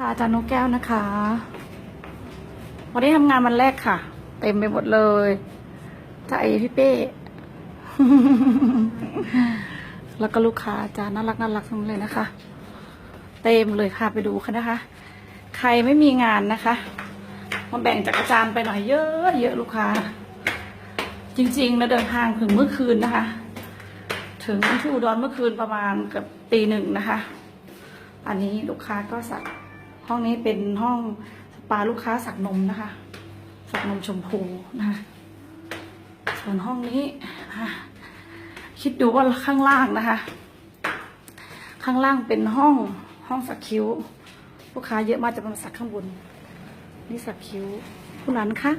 ค่ะอาจารย์นกแก้วนะคะวันนี้ทำงานวันแรกค่ะ เต็มไปหมดเลยใจพี่เป้ แล้วก็ลูกค้าอาจารย์น่ารักน่ารักทั้งเลยนะคะ เต็มเลยค่ะไปดูค่ะนะคะ ใครไม่มีงานนะคะมาแบ่งจากอาจารย์ไปหน่อยเยอะเยอะลูกค้า จริงๆนะเดินทางถึงเมื่อคืนนะคะ ถึงที่อุดรเมื่อคืนประมาณเกับตีหนึ่งนะคะ อันนี้ลูกค้าก็สัก ห้องนี้เป็นห้องสปาลูกค้าสักนมนะคะ สักนมชมพูนะคะส่วนห้องนี้อะคิดดูว่าข้างล่างนะคะ ข้างล่างเป็นห้องห้องสักคิ้ว ลูกค้าเยอะมากจะมาสักข้างบน นี่สักคิ้วคุณหลานคะ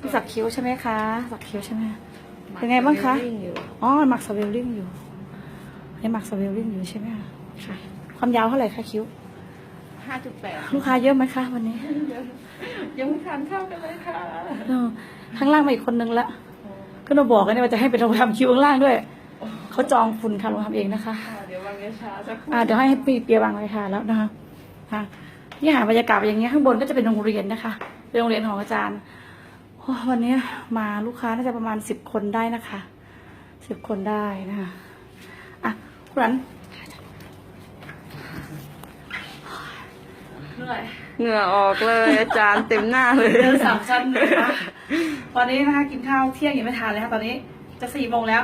นี่สักคิ้วใช่ไหมคะ สักคิ้วใช่ไหมเป็นไงบ้างคะวิ่งอยู่อ๋อหมักสเวลลิ่งอยู่ยังหมักสเวลลิ่งอยู่ใช่ไหมคะค่ะความยาวเท่าไหร่คะคิ้ว ห้าจุดแปดลูกค้าเยอะไหมคะวันนี้ยังไม่ทานข้าวกันเลยค่ะเออข้างล่างมาอีกคนนึงละก็เราบอกกันเนี่ยว่าจะให้เป็นโรงทำคิวข้างล่างด้วยเขาจองคุณค่ะโรงทำเองนะคะเดี๋ยววางเงินช้าสักครู่อ่าเดี๋ยวให้ปีเปียวางเลยค่ะแล้วนะคะค่ะที่หาบรรยากาศอย่างเงี้ยข้างบนก็จะเป็นโรงเรียนนะคะเป็นโรงเรียนของอาจารย์โอ้วันนี้มาลูกค้าน่าจะประมาณสิบคนได้นะคะสิบคนได้นะคะอะคุณรัน เหนื่อยเหงื่อออกเลย อาจารย์เต็มหน้าเลยเดินสามชั้นนะคะตอนนี้นะคะกินข้าวเที่ยงยังไม่ทานเลยค่ะตอนนี้จะสี่โมงแล้ว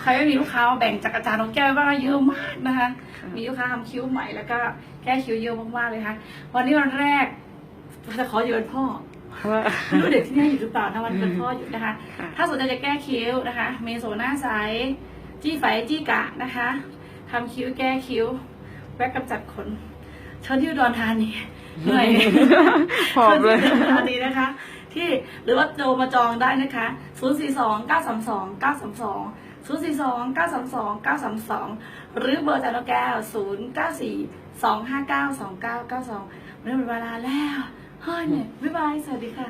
ใครไม่มีลูกค้ามาแบ่งจากอาจารย์น้องแก้วบ้างเยอะมากนะคะ มีลูกค้าทำคิ้วใหม่แล้วก็แก้คิ้วเยอะมากๆเลยค่ะ วันนี้วันแรกจะขออยู่เป็นพ่อว่าไม่รู้เด็กที่นี่อยู่หรือเปล่านะวันนี้เป็นพ่ออยู่นะคะค่ะถ้าสนใจจะแก้คิ้วนะคะเมโซหน้าใสจี้ไฝจี้กะนะคะทำคิ้วแก้คิ้วแว็กกำจัดขนเชิญที่อุดรธานีเหนื่อยหอบเลยชิญที่อุดรธานีนะคะ ที่หรือว่าโทรมาจองได้นะคะ 0 4 2 9 3 2 9 3 2 0 4 2 9 3 2 9 3 2 หรือเบอร์จานแก้ว 0 9 4 2 5 9 2 9 9 2วันนี้หมดเวลาแล้วเฮ้ยเนี่ยบ๊ายบาย สวัสดีค่ะ